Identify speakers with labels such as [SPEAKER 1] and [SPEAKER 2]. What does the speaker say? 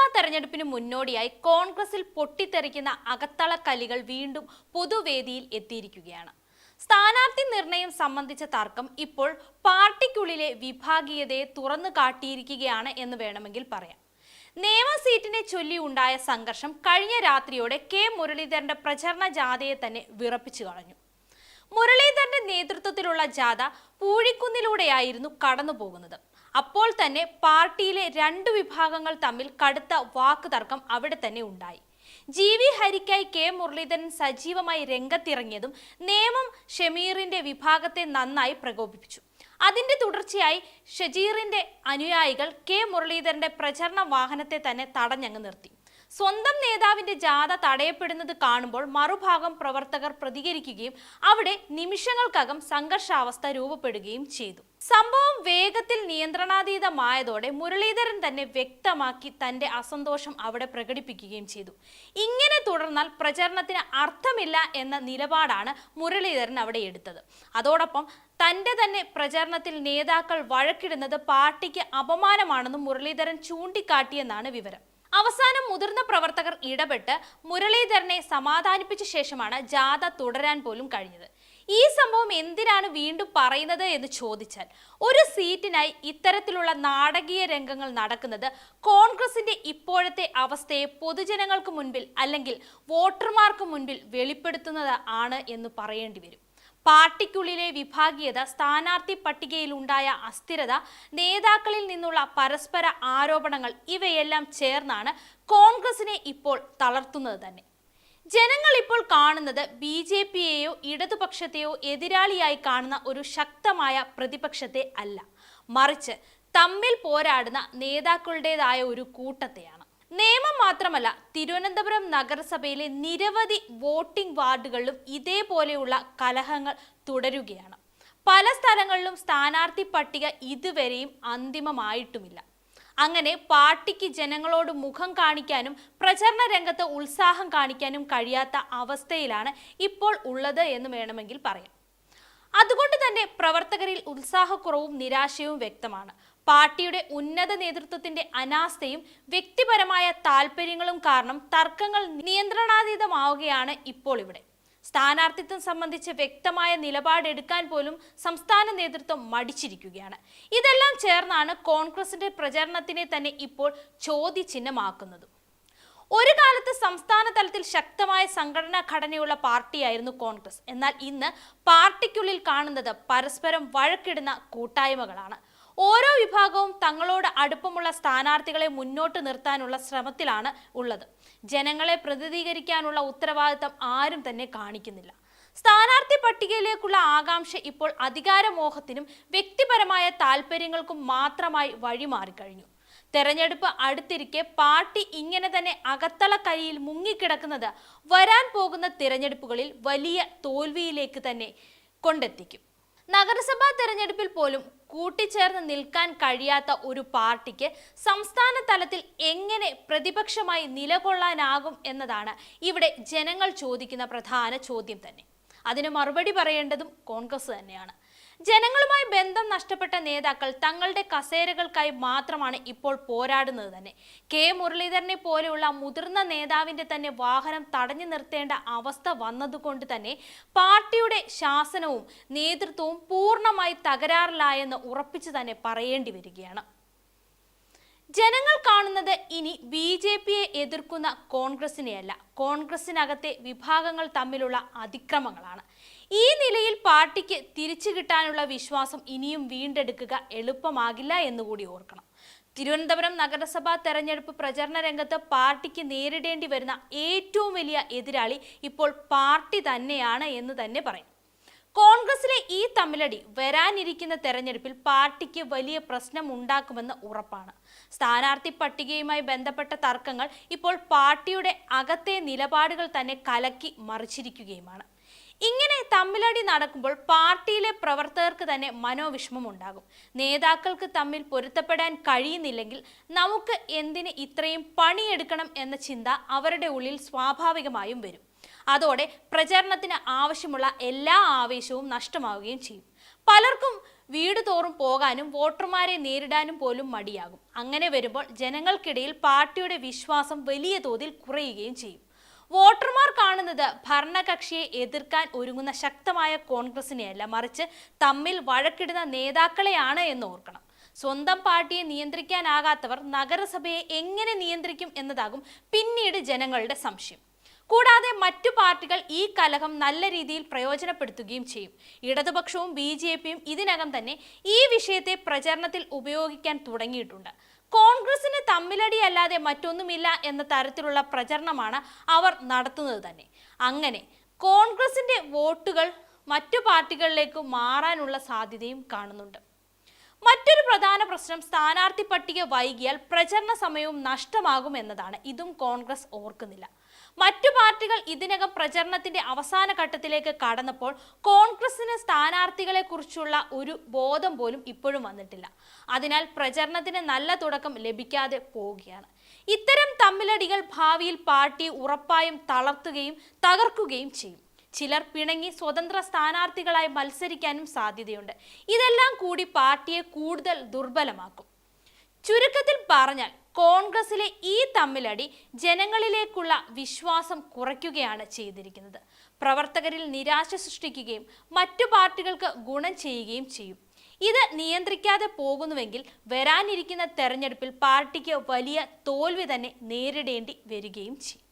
[SPEAKER 1] നഗരസഭാ തെരഞ്ഞെടുപ്പിന് മുന്നോടിയായി കോൺഗ്രസിൽ പൊട്ടിത്തെറിക്കുന്ന അകത്തള കലികൾ വീണ്ടും പൊതുവേദിയിൽ എത്തിയിരിക്കുകയാണ്. സ്ഥാനാർത്ഥി നിർണയം സംബന്ധിച്ച തർക്കം ഇപ്പോൾ പാർട്ടിക്കുള്ളിലെ വിഭാഗീയതയെ തുറന്നു കാട്ടിയിരിക്കുകയാണ് എന്ന് വേണമെങ്കിൽ പറയാം. നിയമ സീറ്റിനെ ചൊല്ലി ഉണ്ടായ സംഘർഷം കഴിഞ്ഞ രാത്രിയോടെ കെ മുരളീധരന്റെ പ്രചരണ ജാഥയെ തന്നെ വിറപ്പിച്ചു കളഞ്ഞു. മുരളീധരന്റെ നേതൃത്വത്തിലുള്ള ജാഥ പൂഴിക്കുന്നിലൂടെയായിരുന്നു കടന്നു പോകുന്നത് അപ്പോൾ തന്നെ പാർട്ടിയിലെ രണ്ട് വിഭാഗങ്ങൾ തമ്മിൽ കടുത്ത വാക്കുതർക്കം അവിടെ തന്നെ ഉണ്ടായി. ജി വി ഹരിക്കായി കെ മുരളീധരൻ സജീവമായി രംഗത്തിറങ്ങിയതും നേമം ഷമീറിന്റെ വിഭാഗത്തെ നന്നായി പ്രകോപിപ്പിച്ചു. അതിന്റെ തുടർച്ചയായി ഷജീറിന്റെ അനുയായികൾ കെ മുരളീധരന്റെ പ്രചരണ വാഹനത്തെ തന്നെ തടഞ്ഞങ്ങ് നിർത്തി. സ്വന്തം നേതാവിന്റെ ജാഥ തടയപ്പെടുന്നത് കാണുമ്പോൾ മറുഭാഗം പ്രവർത്തകർ പ്രതികരിക്കുകയും അവിടെ നിമിഷങ്ങൾക്കകം സംഘർഷാവസ്ഥ രൂപപ്പെടുകയും ചെയ്തു. സംഭവം വേഗത്തിൽ നിയന്ത്രണാതീതമായതോടെ മുരളീധരൻ തന്നെ വ്യക്തമാക്കി തന്റെ അസന്തോഷം അവിടെ പ്രകടിപ്പിക്കുകയും ചെയ്തു. ഇങ്ങനെ തുടർന്നാൽ പ്രചരണത്തിന് അർത്ഥമില്ല എന്ന നിലപാടാണ് മുരളീധരൻ അവിടെ എടുത്തത്. അതോടൊപ്പം തന്റെ തന്നെ പ്രചരണത്തിൽ നേതാക്കൾ വഴക്കിടുന്നത് പാർട്ടിക്ക് അപമാനമാണെന്നും മുരളീധരൻ ചൂണ്ടിക്കാട്ടിയെന്നാണ് വിവരം. അവസാനം മുതിർന്ന പ്രവർത്തകർ ഇടപെട്ട് മുരളീധരനെ സമാധാനിപ്പിച്ച ശേഷമാണ് ജാഥ തുടരാൻ പോലും കഴിഞ്ഞത്. ഈ സംഭവം എന്തിനാണ് വീണ്ടും പറയുന്നത് എന്ന് ചോദിച്ചാൽ ഒരു സീറ്റിനായി ഇത്തരത്തിലുള്ള നാടകീയ രംഗങ്ങൾ നടക്കുന്നത് കോൺഗ്രസിന്റെ ഇപ്പോഴത്തെ അവസ്ഥയെ പൊതുജനങ്ങൾക്ക് മുൻപിൽ അല്ലെങ്കിൽ വോട്ടർമാർക്ക് മുൻപിൽ വെളിപ്പെടുത്തുന്നത് ആണ് എന്ന് പറയേണ്ടി വരും. പാർട്ടിക്കുള്ളിലെ വിഭാഗീയത സ്ഥാനാർത്ഥി പട്ടികയിൽ ഉണ്ടായ അസ്ഥിരത നേതാക്കളിൽ നിന്നുള്ള പരസ്പര ആരോപണങ്ങൾ ഇവയെല്ലാം ചേർന്നാണ് കോൺഗ്രസിനെ ഇപ്പോൾ തളർത്തുന്നത് തന്നെ. ജനങ്ങൾ ഇപ്പോൾ കാണുന്നത് ബി ജെ പിയെയോ ഇടതുപക്ഷത്തെയോ എതിരാളിയായി കാണുന്ന ഒരു ശക്തമായ പ്രതിപക്ഷത്തെ അല്ല. മറിച്ച് തമ്മിൽ പോരാടുന്ന നേതാക്കളുടേതായ ഒരു കൂട്ടത്തെയാണ്. നിയമം മാത്രമല്ല തിരുവനന്തപുരം നഗരസഭയിലെ നിരവധി വോട്ടിംഗ് വാർഡുകളിലും ഇതേപോലെയുള്ള കലഹങ്ങൾ തുടരുകയാണ്. പല സ്ഥലങ്ങളിലും സ്ഥാനാർത്ഥി പട്ടിക ഇതുവരെയും അന്തിമമായിട്ടുമില്ല. അങ്ങനെ പാർട്ടിക്ക് ജനങ്ങളോട് മുഖം കാണിക്കാനും പ്രചരണ രംഗത്ത് ഉത്സാഹം കാണിക്കാനും കഴിയാത്ത അവസ്ഥയിലാണ് ഇപ്പോൾ ഉള്ളത് എന്ന് വേണമെങ്കിൽ പറയാം. അതുകൊണ്ട് തന്നെ പ്രവർത്തകരിൽ ഉത്സാഹക്കുറവും നിരാശയും വ്യക്തമാണ്. പാർട്ടിയുടെ ഉന്നത നേതൃത്വത്തിന്റെ അനാസ്ഥയും വ്യക്തിപരമായ താല്പര്യങ്ങളും കാരണം തർക്കങ്ങൾ നിയന്ത്രണാതീതമാവുകയാണ് ഇപ്പോൾ ഇവിടെ. സ്ഥാനാർത്ഥിത്വം സംബന്ധിച്ച് വ്യക്തമായ നിലപാടെടുക്കാൻ പോലും സംസ്ഥാന നേതൃത്വം മടിച്ചിരിക്കുകയാണ്. ഇതെല്ലാം ചേർന്നാണ് കോൺഗ്രസിന്റെ പ്രചരണത്തിനെ തന്നെ ഇപ്പോൾ ചോദ്യചിഹ്നമാക്കുന്നത്. ഒരു കാലത്ത് സംസ്ഥാന തലത്തിൽ ശക്തമായ സംഘടനാ ഘടനയുള്ള പാർട്ടിയായിരുന്നു കോൺഗ്രസ്. എന്നാൽ ഇന്ന് പാർട്ടിക്കുള്ളിൽ കാണുന്നത് പരസ്പരം വഴക്കിടുന്ന കൂട്ടായ്മകളാണ്. ഓരോ വിഭാഗവും തങ്ങളോട് അടുപ്പമുള്ള സ്ഥാനാർത്ഥികളെ മുന്നോട്ട് നിർത്താനുള്ള ശ്രമത്തിലാണ് ഉള്ളത്. ജനങ്ങളെ പ്രതിനിധീകരിക്കാനുള്ള ഉത്തരവാദിത്തം ആരും തന്നെ കാണിക്കുന്നില്ല. സ്ഥാനാർത്ഥി പട്ടികയിലേക്കുള്ള ആകാംക്ഷ ഇപ്പോൾ അധികാരമോഹത്തിനും വ്യക്തിപരമായ താല്പര്യങ്ങൾക്കും മാത്രമായി വഴിമാറിക്കഴിഞ്ഞു തെരഞ്ഞെടുപ്പ് അടുത്തിരിക്കെ പാർട്ടി ഇങ്ങനെ തന്നെ അകത്തള കരിയിൽ മുങ്ങിക്കിടക്കുന്നത് വരാൻ പോകുന്ന തിരഞ്ഞെടുപ്പുകളിൽ വലിയ തോൽവിയിലേക്ക് തന്നെ കൊണ്ടെത്തിക്കും. നഗരസഭാ തെരഞ്ഞെടുപ്പിൽ പോലും കൂട്ടിച്ചേർന്ന് നിൽക്കാൻ കഴിയാത്ത ഒരു പാർട്ടിക്ക് സംസ്ഥാന തലത്തിൽ എങ്ങനെ പ്രതിപക്ഷമായി നിലകൊള്ളാനാകും എന്നതാണ് ഇവിടെ ജനങ്ങൾ ചോദിക്കുന്ന പ്രധാന ചോദ്യം തന്നെ. അതിന് മറുപടി പറയേണ്ടതും കോൺഗ്രസ് തന്നെയാണ്. ജനങ്ങളുമായി ബന്ധം നഷ്ടപ്പെട്ട നേതാക്കൾ തങ്ങളുടെ കസേരകൾക്കായി മാത്രമാണ് ഇപ്പോൾ പോരാടുന്നത് തന്നെ. കെ. മുരളീധരനെ പോലെയുള്ള മുതിർന്ന നേതാവിന്റെ തന്നെ വാഹനം തടഞ്ഞു നിർത്തേണ്ട അവസ്ഥ വന്നതുകൊണ്ട് തന്നെ പാർട്ടിയുടെ ശാസനവും നേതൃത്വവും പൂർണമായി തകരാറിലായെന്ന് ഉറപ്പിച്ചു തന്നെ പറയേണ്ടി വരികയാണ്. ജനങ്ങൾ കാണുന്നത് ഇനി ബി ജെ പിയെ എതിർക്കുന്ന കോൺഗ്രസിനെയല്ല. കോൺഗ്രസിനകത്തെ വിഭാഗങ്ങൾ തമ്മിലുള്ള അതിക്രമങ്ങളാണ്. ഈ നിലയിൽ പാർട്ടിക്ക് തിരിച്ചു കിട്ടാനുള്ള വിശ്വാസം ഇനിയും വീണ്ടെടുക്കുക എളുപ്പമാകില്ല എന്നുകൂടി ഓർക്കണം. തിരുവനന്തപുരം നഗരസഭാ തെരഞ്ഞെടുപ്പ് പ്രചരണ രംഗത്ത് പാർട്ടിക്ക് നേരിടേണ്ടി വരുന്ന ഏറ്റവും വലിയ എതിരാളി ഇപ്പോൾ പാർട്ടി തന്നെയാണ് എന്ന് തന്നെ പറയും. കോൺഗ്രസിലെ ഈ തമ്മിലടി വരാനിരിക്കുന്ന തെരഞ്ഞെടുപ്പിൽ പാർട്ടിക്ക് വലിയ പ്രശ്നം ഉണ്ടാക്കുമെന്ന് ഉറപ്പാണ്. സ്ഥാനാർത്ഥി പട്ടികയുമായി ബന്ധപ്പെട്ട തർക്കങ്ങൾ ഇപ്പോൾ പാർട്ടിയുടെ അകത്തെ നിലപാടുകൾ തന്നെ കലക്കി മറിച്ചിരിക്കുകയുമാണ്. ഇങ്ങനെ തമ്മിലടി നടക്കുമ്പോൾ പാർട്ടിയിലെ പ്രവർത്തകർക്ക് തന്നെ മനോവിഷമം ഉണ്ടാകും. നേതാക്കൾക്ക് തമ്മിൽ പൊരുത്തപ്പെടാൻ കഴിയുന്നില്ലെങ്കിൽ നമുക്ക് എന്തിന് ഇത്രയും പണിയെടുക്കണം എന്ന ചിന്ത അവരുടെ ഉള്ളിൽ സ്വാഭാവികമായും വരും. അതോടെ പ്രചരണത്തിന് ആവശ്യമുള്ള എല്ലാ ആവേശവും നഷ്ടമാവുകയും ചെയ്യും. പലർക്കും വീട് തോറും പോകാനും വോട്ടർമാരെ നേരിടാനും പോലും മടിയാകും. അങ്ങനെ വരുമ്പോൾ ജനങ്ങൾക്കിടയിൽ പാർട്ടിയുടെ വിശ്വാസം വലിയ തോതിൽ കുറയുകയും ചെയ്യും. വോട്ടർമാർ കാണുന്നത് ഭരണകക്ഷിയെ എതിർക്കാൻ ഒരുങ്ങുന്ന ശക്തമായ കോൺഗ്രസിനെയല്ല മറിച്ച് തമ്മിൽ വഴക്കിടുന്ന നേതാക്കളെയാണ് എന്ന് ഓർക്കണം. സ്വന്തം പാർട്ടിയെ നിയന്ത്രിക്കാനാകാത്തവർ നഗരസഭയെ എങ്ങനെ നിയന്ത്രിക്കും എന്നതാകും പിന്നീട് ജനങ്ങളുടെ സംശയം. കൂടാതെ മറ്റു പാർട്ടികൾ ഈ കലഹം നല്ല രീതിയിൽ പ്രയോജനപ്പെടുത്തുകയും ചെയ്യും. ഇടതുപക്ഷവും ബി ജെ പിയും ഇതിനകം തന്നെ ഈ വിഷയത്തെ പ്രചരണത്തിൽ ഉപയോഗിക്കാൻ തുടങ്ങിയിട്ടുണ്ട്. കോൺഗ്രസിന് തമ്മിലടിയല്ലാതെ മറ്റൊന്നുമില്ല എന്ന തരത്തിലുള്ള പ്രചരണമാണ് അവർ നടത്തുന്നത് തന്നെ. അങ്ങനെ കോൺഗ്രസിന്റെ വോട്ടുകൾ മറ്റു പാർട്ടികളിലേക്ക് മാറാനുള്ള സാധ്യതയും കാണുന്നുണ്ട്. മറ്റൊരു പ്രധാന പ്രശ്നം സ്ഥാനാർത്ഥി പട്ടിക വൈകിയാൽ പ്രചരണ സമയവും നഷ്ടമാകും എന്നതാണ്. ഇതും കോൺഗ്രസ് ഓർക്കുന്നില്ല. മറ്റു പാർട്ടികൾ ഇതിനകം പ്രചരണത്തിന്റെ അവസാന ഘട്ടത്തിലേക്ക് കടന്നപ്പോൾ കോൺഗ്രസിന് സ്ഥാനാർത്ഥികളെ കുറിച്ചുള്ള ഒരു ബോധം പോലും ഇപ്പോഴും വന്നിട്ടില്ല. അതിനാൽ പ്രചരണത്തിന് നല്ല തുടക്കം ലഭിക്കാതെ പോവുകയാണ്. ഇത്തരം തമ്മിലടികൾ ഭാവിയിൽ പാർട്ടി ഉറപ്പായും തളർത്തുകയും തകർക്കുകയും ചെയ്യും. ചിലർ പിണങ്ങി സ്വതന്ത്ര സ്ഥാനാർത്ഥികളായി മത്സരിക്കാനും സാധ്യതയുണ്ട്. ഇതെല്ലാം കൂടി പാർട്ടിയെ കൂടുതൽ ദുർബലമാക്കും. ചുരുക്കത്തിൽ പറഞ്ഞാൽ കോൺഗ്രസിലെ ഈ തമ്മിലടി ജനങ്ങളിലേക്കുള്ള വിശ്വാസം കുറയ്ക്കുകയാണ് ചെയ്തിരിക്കുന്നത്. പ്രവർത്തകരിൽ നിരാശ സൃഷ്ടിക്കുകയും മറ്റു പാർട്ടികൾക്ക് ഗുണം ചെയ്യുകയും ചെയ്യും. ഇത് നിയന്ത്രിക്കാതെ പോകുന്നുവെങ്കിൽ വരാനിരിക്കുന്ന തെരഞ്ഞെടുപ്പിൽ പാർട്ടിക്ക് വലിയ തോൽവി തന്നെ നേരിടേണ്ടി വരികയും ചെയ്യും.